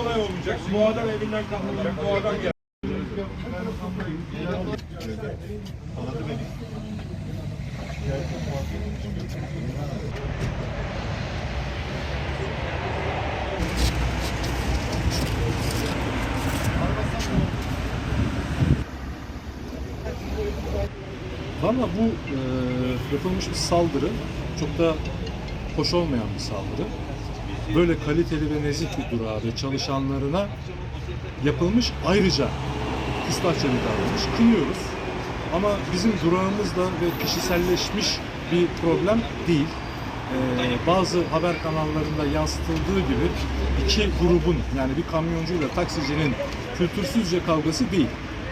olay olmayacak. Bu adam evinden kalkacak. Bu adam gel. Valla bu e, yapılmış bir saldırı çok da hoş olmayan bir saldırı. Böyle kaliteli ve nezih bir durağa ve çalışanlarına yapılmış ayrıca bir davranış. Kınıyoruz. Ama bizim durağımızda ve kişiselleşmiş bir problem değil. Ee, bazı haber kanallarında yansıtıldığı gibi iki grubun yani bir kamyoncuyla taksicinin kültürsüzce kavgası değil.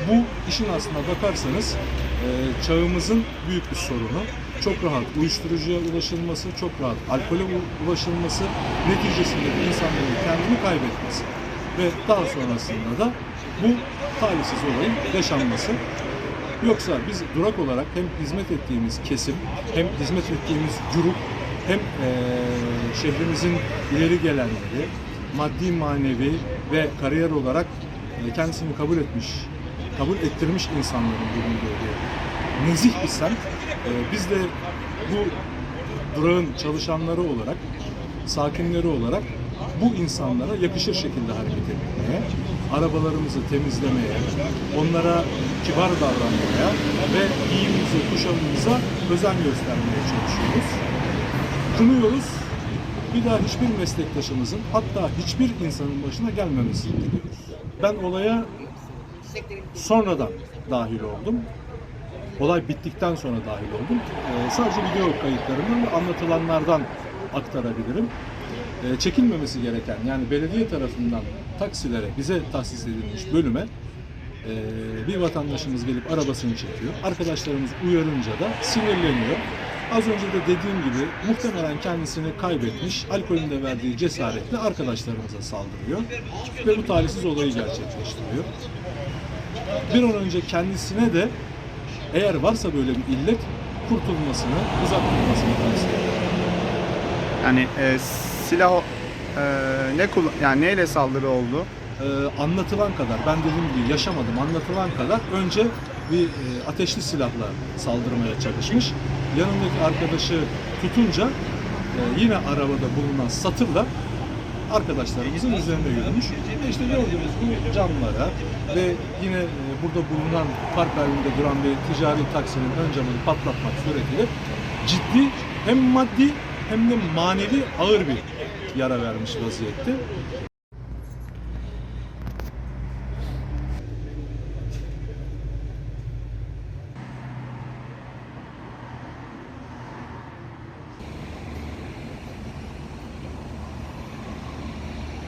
Bu işin aslına bakarsanız e, çağımızın büyük bir sorunu. Çok rahat uyuşturucuya ulaşılması, çok rahat alkole ulaşılması neticesinde de insanların kendini kaybetmesi ve daha sonrasında da bu talihsiz olayın yaşanması. Yoksa biz durak olarak hem hizmet ettiğimiz kesim, hem hizmet ettiğimiz grup, hem eee, şehrimizin ileri gelenleri, maddi manevi ve kariyer olarak kendisini kabul etmiş, kabul ettirmiş insanların bulunduğu nezih bir semt. Eee, biz de bu durağın çalışanları olarak, sakinleri olarak bu insanlara yakışır şekilde hareket etmeye, arabalarımızı temizlemeye, onlara kibar davranmaya ve giyimimize, kuşamımıza özen göstermeye çalışıyoruz. Kınıyoruz. Bir daha hiçbir meslektaşımızın hatta hiçbir insanın başına gelmemesini diliyoruz. Ben olaya sonradan dahil oldum. Olay bittikten sonra dahil oldum. Ee, sadece video kayıtlarından ve anlatılanlardan aktarabilirim. Ee, çekilmemesi gereken yani belediye tarafından taksilere bize tahsis edilmiş bölüme e, bir vatandaşımız gelip arabasını çekiyor. Arkadaşlarımız uyarınca da sinirleniyor. Az önce de dediğim gibi muhtemelen kendisini kaybetmiş, alkolün de verdiği cesaretle arkadaşlarımıza saldırıyor ve bu talihsiz olayı gerçekleştiriyor. Bir an önce kendisine de eğer varsa böyle bir illet kurtulmasını, uzak durmasını tavsiye ederim. Yani e, silah e, ne kullan yani neyle saldırı oldu? Ee, anlatılan kadar, ben dediğim gibi yaşamadım, anlatılan kadar önce bir e, ateşli silahla saldırmaya çalışmış. Yanındaki arkadaşı tutunca e, yine arabada bulunan satırla arkadaşlarımızın üzerine yürümüş. Ve işte gördüğünüz bu camlara ve yine e, burada bulunan park halinde duran bir ticari taksinin ön camını patlatmak suretiyle ciddi hem maddi hem de manevi ağır bir yara vermiş vaziyette.